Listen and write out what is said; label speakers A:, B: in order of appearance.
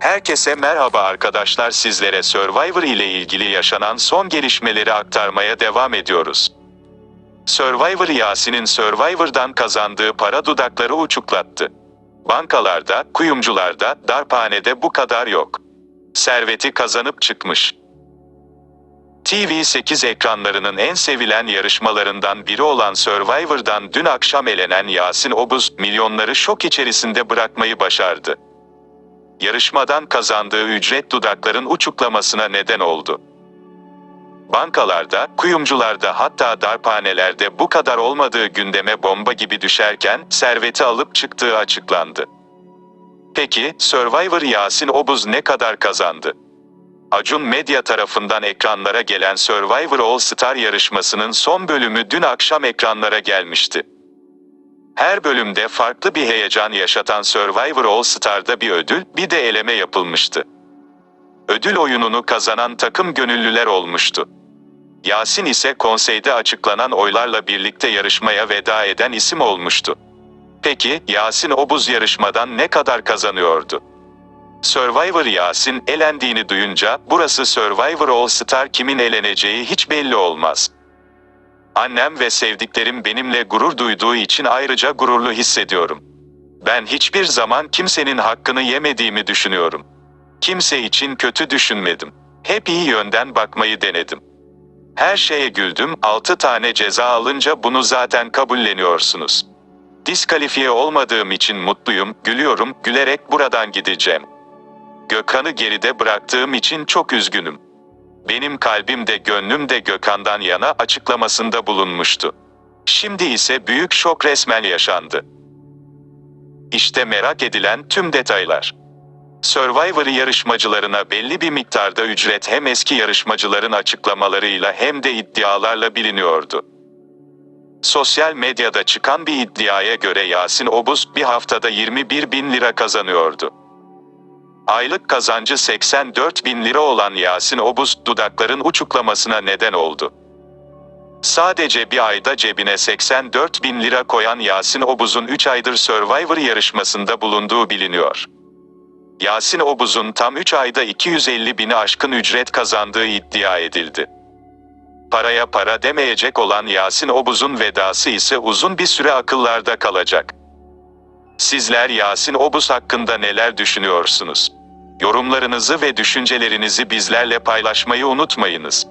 A: Herkese merhaba arkadaşlar sizlere Survivor ile ilgili yaşanan son gelişmeleri aktarmaya devam ediyoruz. Survivor Yasin'in Survivor'dan kazandığı para dudakları uçuklattı. Bankalarda, kuyumcularda, darphanede bu kadar yok. Serveti kazanıp çıkmış. TV8 ekranlarının en sevilen yarışmalarından biri olan Survivor'dan dün akşam elenen Yasin Obuz, milyonları şok içerisinde bırakmayı başardı. Yarışmadan kazandığı ücret dudakların uçuklamasına neden oldu. Bankalarda, kuyumcularda hatta darphanelerde bu kadar olmadığı gündeme bomba gibi düşerken serveti alıp çıktığı açıklandı. Peki, Survivor Yasin Obuz ne kadar kazandı? Acun Medya tarafından ekranlara gelen Survivor All Star yarışmasının son bölümü dün akşam ekranlara gelmişti. Her bölümde farklı bir heyecan yaşatan Survivor All Star'da bir ödül, bir de eleme yapılmıştı. Ödül oyununu kazanan takım gönüllüler olmuştu. Yasin ise konseyde açıklanan oylarla birlikte yarışmaya veda eden isim olmuştu. Peki, Yasin Obuz yarışmadan ne kadar kazanıyordu? Survivor Yasin elendiğini duyunca burası Survivor All Star kimin eleneceği hiç belli olmaz. Annem ve sevdiklerim benimle gurur duyduğu için ayrıca gururlu hissediyorum. Ben hiçbir zaman kimsenin hakkını yemediğimi düşünüyorum. Kimse için kötü düşünmedim. Hep iyi yönden bakmayı denedim. Her şeye güldüm, 6 tane ceza alınca bunu zaten kabulleniyorsunuz. Diskalifiye olmadığım için mutluyum, gülüyorum, gülerek buradan gideceğim. Gökhan'ı geride bıraktığım için çok üzgünüm. Benim kalbim de gönlüm de Gökhan'dan yana açıklamasında bulunmuştu. Şimdi ise büyük şok resmen yaşandı. İşte merak edilen tüm detaylar. Survivor yarışmacılarına belli bir miktarda ücret hem eski yarışmacıların açıklamalarıyla hem de iddialarla biliniyordu. Sosyal medyada çıkan bir iddiaya göre Yasin Obuz bir haftada 21 bin lira kazanıyordu. Aylık kazancı 84 bin lira olan Yasin Obuz, dudakların uçuklamasına neden oldu. Sadece bir ayda cebine 84 bin lira koyan Yasin Obuz'un 3 aydır Survivor yarışmasında bulunduğu biliniyor. Yasin Obuz'un tam 3 ayda 250 bini aşkın ücret kazandığı iddia edildi. Paraya para demeyecek olan Yasin Obuz'un vedası ise uzun bir süre akıllarda kalacak. Sizler Yasin Obuz hakkında neler düşünüyorsunuz? Yorumlarınızı ve düşüncelerinizi bizlerle paylaşmayı unutmayınız.